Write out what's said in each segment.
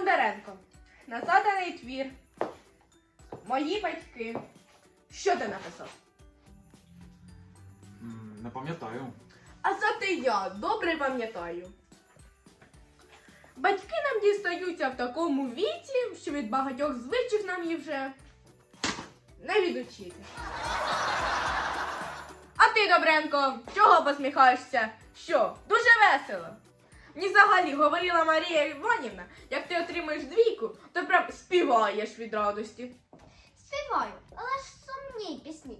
Бондаренко. На заданий твір. Мої батьки. Що ти написав? М, Не пам'ятаю. А зате я добре пам'ятаю. Батьки нам дістаються в такому віці, що від багатьох звичок нам їх вже не відучити. А ти, Добренко, чого посміхаєшся? Що, дуже весело? Мені взагалі говорила Марія Іванівна, як ти отримаєш двійку, то прям співаєш від радості. Співаю, але ж сумні пісні.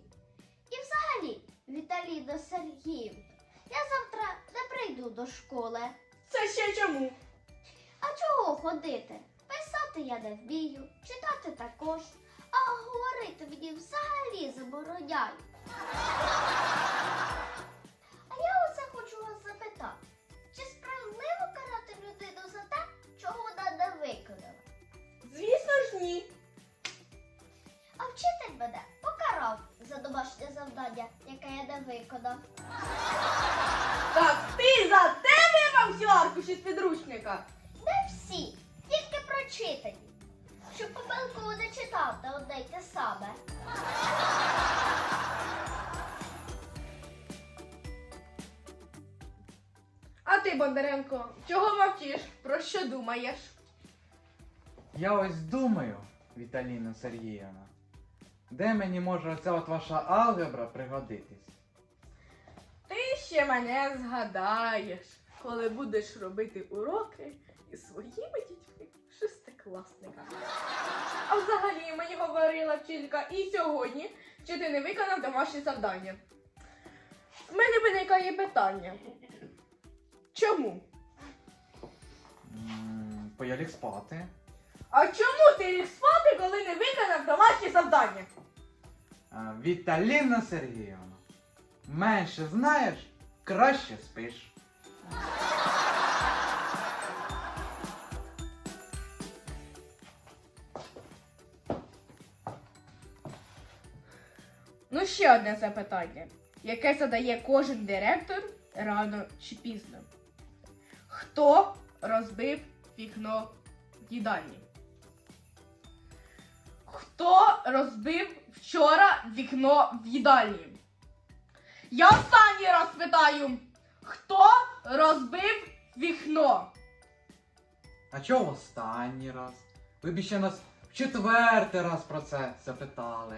І взагалі, Віталіно Сергіївна, я завтра не прийду до школи. Це ще чому? А чого ходити? Писати я не вмію, читати також, а говорити мені взагалі забороняють. Вчитель мене покарав за домашнє завдання, яке я не виконав. Так ти за тебе вам всю аркуші з підручника. Не всі, тільки прочитані. Щоб помилково не читав та одне й те саме. А ти, Бондаренко, чого мовчиш? Про що думаєш? Я ось думаю, Віталіна Сергіївна, де мені може оця от ваша алгебра пригодитись? Ти ще мене згадаєш, коли будеш робити уроки із своїми дітьми шестикласниками. А взагалі мені говорила вчителька і сьогодні, чи ти не виконав домашнє завдання. В мене виникає питання. Чому? М, Пояляг спати. А чому ти ліг спати, коли не виконав домашнє завдання? А, Віталіна Сергіївна, менше знаєш, краще спиш. Ну, ще одне запитання, яке задає кожен директор рано чи пізно. Хто розбив вікно в їдальні? Хто розбив вчора вікно в їдальні? Я останній раз питаю, хто розбив вікно? А чого останній раз? Ви б ще нас в четвертий раз про це запитали.